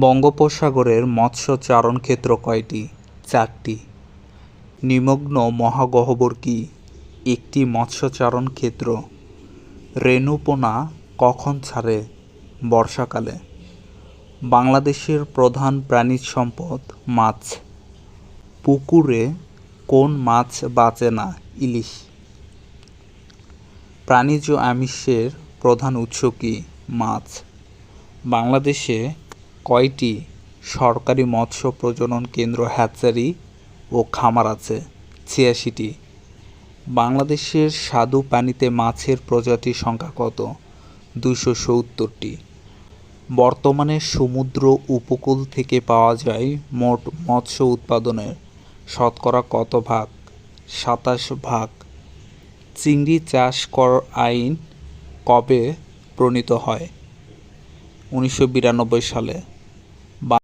বঙ্গোপসাগরের মৎস্য চারণক্ষেত্র কয়টি? চারটি। নিমগ্ন মহাগহ্বর কি? একটি মৎস্যচারণ ক্ষেত্র। রেণুপোনা কখন ছাড়ে? বর্ষাকালে। বাংলাদেশের প্রধান প্রাণী সম্পদ মাছ। পুকুরে কোন মাছ বাঁচে না? ইলিশ। প্রাণীজ আমিষের প্রধান উৎস কি? মাছ। বাংলাদেশে কয়টি সরকারি মৎস্য প্রজনন কেন্দ্র হ্যাচারি ও খামার আছে? ছিয়াশিটি। বাংলাদেশের স্বাদু পানিতে মাছের প্রজাতির সংখ্যা কত? দুশো সত্তরটি। বর্তমানে সমুদ্র উপকূল থেকে পাওয়া যায় মোট মৎস্য উৎপাদনের শতকরা কত ভাগ? সাতাশ ভাগ। চিংড়ি চাষ কর আইন কবে প্রণীত হয়? উনিশশো বিরানব্বই সালে।